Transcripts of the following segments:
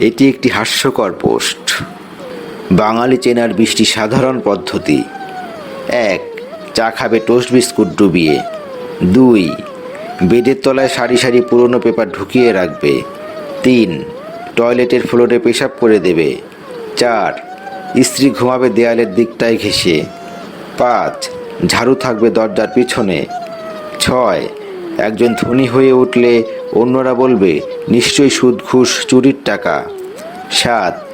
এটি একটি হাস্যকর পোস্ট। বাঙালি চেনার বৃষ্টি সাধারণ পদ্ধতি। এক, চা খাবে টোস্ট বিস্কুট ডুবিয়ে। দুই, বেডের তলায় সারি সারি পুরনো পেপার ঢুকিয়ে রাখবে। তিন, টয়লেটের ফ্লোরে পেশাব করে দেবে। চার, স্ত্রী ঘুমাবে দেয়ালের দিকটায় ঘেঁষে। পাঁচ, ঝাড়ু থাকবে দরজার পিছনে। ছয়, একজন ধনী হয়ে উঠলে অন্যরা বলবে, নিশ্চয়ই সুদ, ঘুষ, চুরির টাকা। সাত,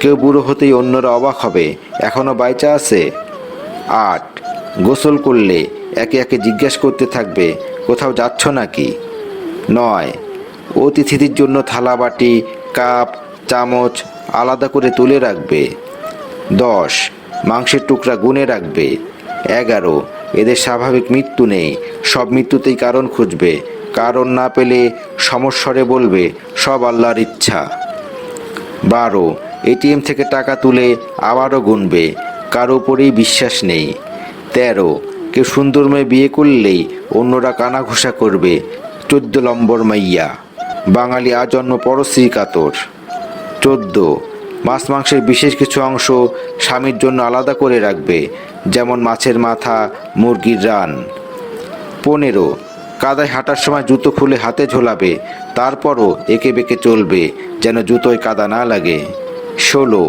কেউ বুড়ো হতেই অন্যরা অবাক হবে এখনও বাইচা আছে। আট, গোসল করলে একে একে জিজ্ঞেস করতে থাকবে, কোথাও যাচ্ছ নাকি? নয়, অতিথিদের জন্য থালা, বাটি, কাপ, চামচ আলাদা করে তুলে রাখবে। দশ, মাংসের টুকরা গুনে রাখবে। এগারো, এদের স্বাভাবিক মৃত্যু নেই, সব মৃত্যুতেই কারণ খুঁজবে। কারণ না পেলে সমস্বরে বলবে, সব আল্লাহর ইচ্ছা। বারো, এটিএম থেকে টাকা তুলে আবারও গুনবে, কারও উপরেই বিশ্বাস নেই। তেরো, কেউ সুন্দর মেয়ে বিয়ে করলেই অন্যরা কানা ঘোষা করবে, চোদ্দ লম্বর মাইয়া। বাঙালি আজন্ম পরশ্রী কাতর। চোদ্দ, মাছ মাংসের বিশেষ কিছু অংশ স্বামীর জন্য আলাদা করে রাখবে, যেমন মাছের মাথা, মুরগির রান। পনেরো কাদায় হাঁটার সময় জুতো খুলে হাতে ঝোলাবে, তারপরও একে বেঁকে চলবে, যেন জুতোয় কাদা না লাগে। ষোলো,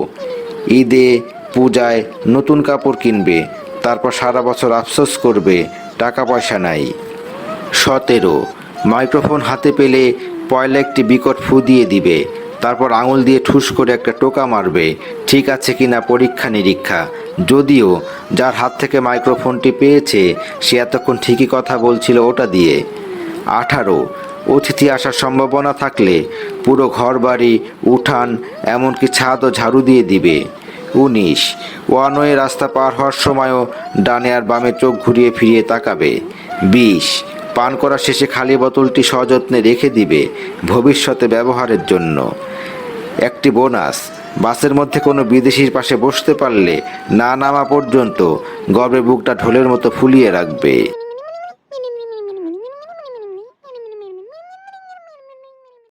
ঈদে, পূজায় নতুন কাপড় কিনবে, তারপর সারা বছর আফসোস করবে টাকা পয়সা নাই। সতেরো, মাইক্রোফোন হাতে পেলে পয়লা একটি বিকট ফু দিয়ে দিবে তারপর আঙুল দিয়ে ঠুস করে একটা টোকা মারবে, ঠিক আছে কিনা পরীক্ষা নিরীক্ষা। যদিও যার হাত থেকে মাইক্রোফোনটি পেয়েছে, সে এতক্ষণ ঠিকই কথা বলছিল ওটা দিয়ে। আঠারো, অতিথি আসার সম্ভাবনা থাকলে পুরো ঘর বাড়ি উঠান, এমনকি ছাদ ও ঝাড়ু দিয়ে দিবে। উনিশ, ওয়ানওয়ে রাস্তা পার হওয়ার সময়ও ডানে আর বামে চোখ ঘুরিয়ে ফিরিয়ে তাকাবে। বিশ পান করা শেষে খালি বোতলটি সযত্নে রেখে দিবে ভবিষ্যতে ব্যবহারের জন্য। একটি বোনাস, বাসের মধ্যে কোনো বিদেশির পাশে বসতে পারলে না নামা পর্যন্ত গর্বে বুকটা ঢোলের মতো ফুলিয়ে রাখবে।